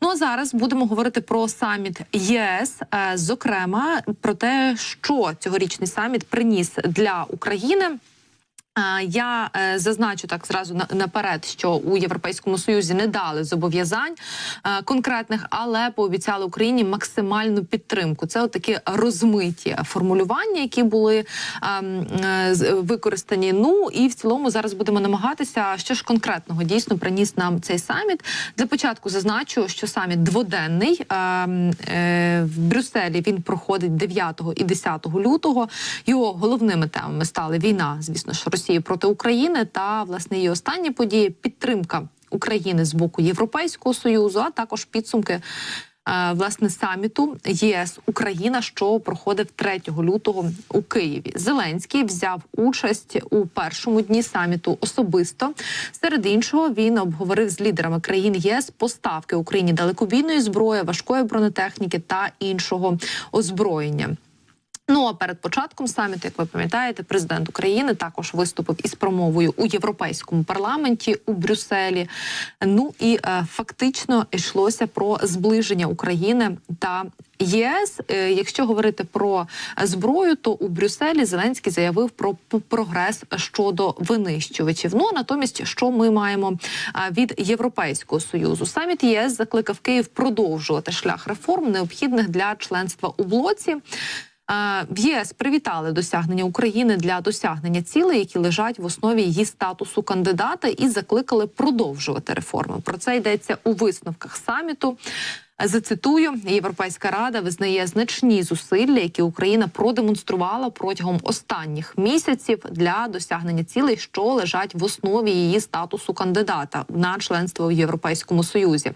Ну а зараз будемо говорити про саміт ЄС, е, зокрема про те, що цьогорічний саміт приніс для України. Е, Я е, зазначу так зразу на- наперед, що у Європейському Союзі не дали зобов'язань е, конкретних, але пообіцяли Україні максимальну підтримку. Це от такі розмиті формулювання, які були ем, використані. Ну і в цілому зараз будемо намагатися, що ж конкретного дійсно приніс нам цей саміт. Для початку зазначу, що саміт дводенний ем, в Брюсселі. Він проходить 9 і 10 лютого. Його головними темами стали війна, звісно ж, Росії проти України та власне її останні події підтримка України з боку Європейського союзу, а також підсумки. е, Власне, саміту ЄС Україна, що проходив 3 лютого у Києві. Зеленський взяв участь у першому дні саміту особисто. Серед іншого він обговорив з лідерами країн ЄС поставки Україні далекобійної зброї, важкої бронетехніки та іншого озброєння. Ну а перед початком саміту, як ви пам'ятаєте, президент України також виступив із промовою у європейському парламенті у Брюсселі. Ну і е, фактично йшлося про зближення України та. ЄС, Е, якщо говорити про зброю, то у Брюсселі Зеленський заявив про прогрес щодо винищувачів. Ну а натомість, що ми маємо від Європейського союзу, саміт ЄС закликав Київ продовжувати шлях реформ, необхідних для членства у блоці. Е, В ЄС привітали досягнення України для досягнення цілей, які лежать в основі її статусу кандидата, і закликали продовжувати реформи. Про це йдеться у висновках саміту. Зацитую, Європейська рада визнає значні зусилля, які Україна продемонструвала протягом останніх місяців для досягнення цілей, що лежать в основі її статусу кандидата на членство в Європейському Союзі.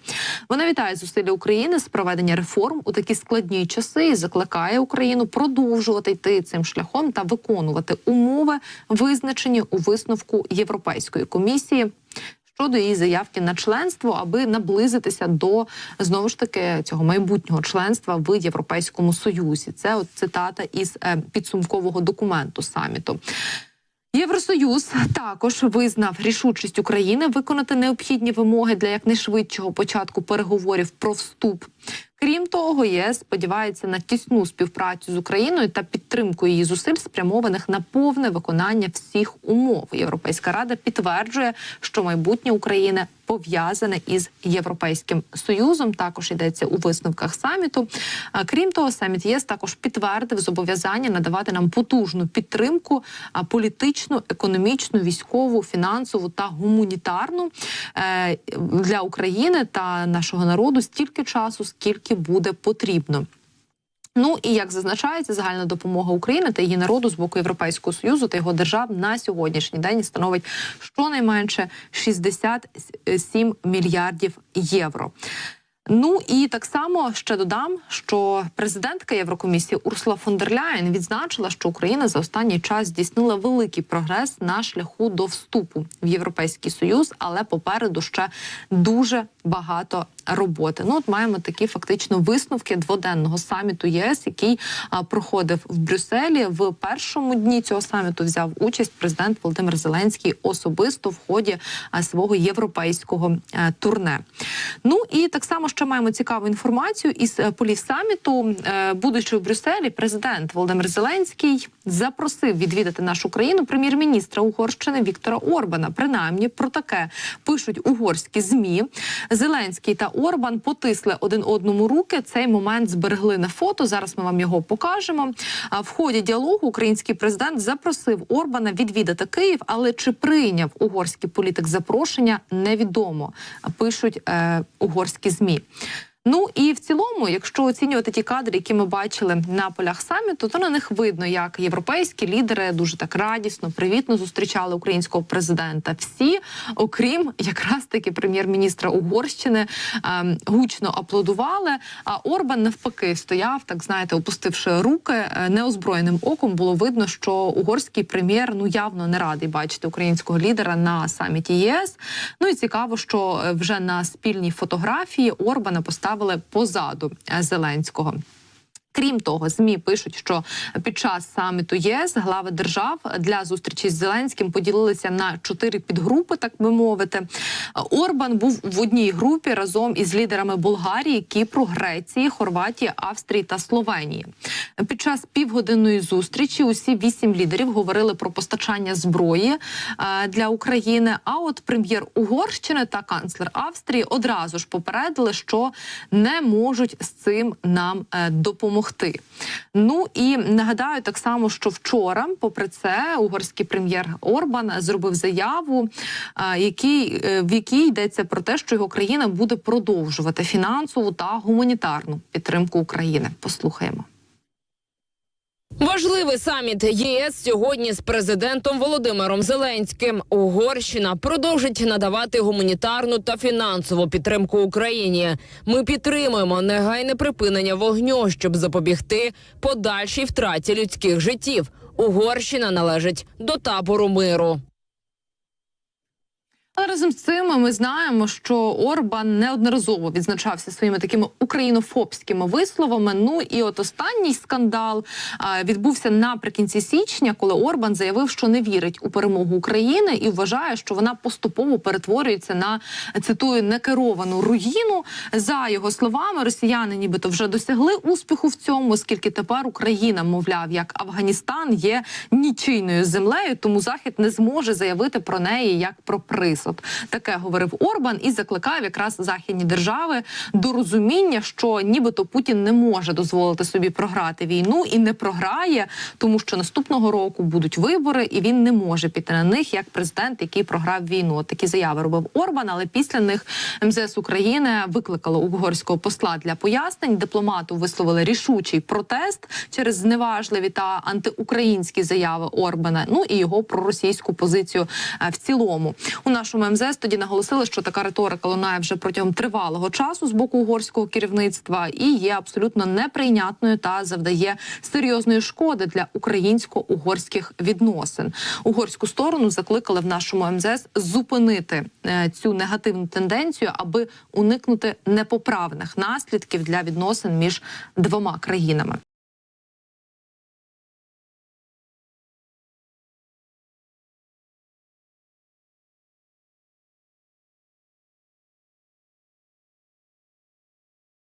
Вона вітає зусилля України з проведення реформ у такі складні часи і закликає Україну продовжувати йти цим шляхом та виконувати умови, визначені у висновку Європейської комісії щодо її заявки на членство, аби наблизитися до знову ж таки цього майбутнього членства в Європейському Союзі. Це от цитата із е, підсумкового документу саміту. Євросоюз також визнав рішучість України виконати необхідні вимоги для якнайшвидшого початку переговорів про вступ. Крім того, ЄС сподівається на тісну співпрацю з Україною та підтримку її зусиль, спрямованих на повне виконання всіх умов. Європейська рада підтверджує, що майбутнє України пов'язане із європейським союзом. Також йдеться у висновках саміту. Крім того, саміт ЄС також підтвердив зобов'язання надавати нам потужну підтримку політичну, економічну, військову, фінансову та гуманітарну е, для України та нашого народу стільки часу, скільки буде потрібно. Ну і як зазначається, загальна допомога України та її народу з боку Європейського союзу та його держав на сьогоднішній день становить щонайменше 67 мільярдів євро. Ну і так само ще додам, що президентка Єврокомісії Урсула фон дер Ляєн відзначила, що Україна за останній час здійснила великий прогрес на шляху до вступу в Європейський Союз, але попереду ще дуже багато роботи. Ну от маємо такі фактично висновки дводенного саміту ЄС, який а, проходив в Брюсселі. В першому дні цього саміту взяв участь президент Володимир Зеленський особисто в ході а, свого європейського е, турне. Ну і так само ще маємо цікаву інформацію із е, полів саміту. Е, Будучи в Брюсселі, президент Володимир Зеленський запросив відвідати нашу країну прем'єр-міністра Угорщини Віктора Орбана. Принаймні про таке пишуть угорські змі. Зеленський та Орбан потисли один одному руки. Цей момент зберегли на фото. Зараз ми вам його покажемо. В ході діалогу український президент запросив Орбана відвідати Київ, але чи прийняв угорський політик запрошення, невідомо. Пишуть е, угорські змі. Ну і в цілому, якщо оцінювати ті кадри, які ми бачили на полях саміту, то на них видно, як європейські лідери дуже так радісно, привітно зустрічали українського президента. Всі, окрім якраз таки прем'єр-міністра Угорщини, ем, гучно аплодували. А Орбан навпаки стояв, так знаєте, опустивши руки е, неозброєним оком. Було видно, що угорський прем'єр ну явно не радий бачити українського лідера на саміті ЄС. Ну і цікаво, що е, вже на спільній фотографії Орбана поставили позаду е, Зеленського. Крім того, змі пишуть, що під час саміту ЄС глави держав для зустрічі з Зеленським поділилися на чотири підгрупи, так би мовити. Орбан був в одній групі разом із лідерами Болгарії, Кіпру, Греції, Хорватії, Австрії та Словенії. Під час півгодинної зустрічі усі вісім лідерів говорили про постачання зброї е, для України. А от прем'єр Угорщини та канцлер Австрії одразу ж попередили, що не можуть з цим нам е, допомогти. Ну і нагадаю так само, що вчора, попри це, угорський прем'єр Орбан зробив заяву, е, який, е, в якій йдеться про те, що його країна буде продовжувати фінансову та гуманітарну підтримку України. Послухаємо. Важливий саміт ЄС сьогодні з президентом Володимиром Зеленським. Угорщина продовжить надавати гуманітарну та фінансову підтримку Україні. Ми підтримуємо негайне припинення вогню, щоб запобігти подальшій втраті людських життів. Угорщина належить до табору миру. Але разом з цим ми знаємо, що Орбан неодноразово відзначався своїми такими українофобськими висловами. Ну і от останній скандал відбувся наприкінці січня, коли Орбан заявив, що не вірить у перемогу України і вважає, що вона поступово перетворюється на цитую некеровану руїну. За його словами, росіяни нібито вже досягли успіху в цьому, оскільки тепер Україна, мовляв, як Афганістан є нічийною землею, тому захід не зможе заявити про неї як про присуд. Таке говорив Орбан і закликав якраз західні держави до розуміння, що нібито Путін не може дозволити собі програти війну і не програє, тому що наступного року будуть вибори, і він не може піти на них як президент, який програв війну. От Такі заяви робив Орбан, але після них МЗС України викликало угорського посла для пояснень. Дипломату висловили рішучий протест через зневажливі та антиукраїнські заяви Орбана. Ну і його проросійську позицію е, в цілому. У нашому МЗС тоді наголосили, що така риторика лунає вже протягом тривалого часу з боку угорського керівництва і є абсолютно неприйнятною та завдає серйозної шкоди для українсько-угорських відносин. Угорську сторону закликали в нашому МЗС зупинити е, цю негативну тенденцію, аби уникнути непоправних наслідків для відносин між двома країнами.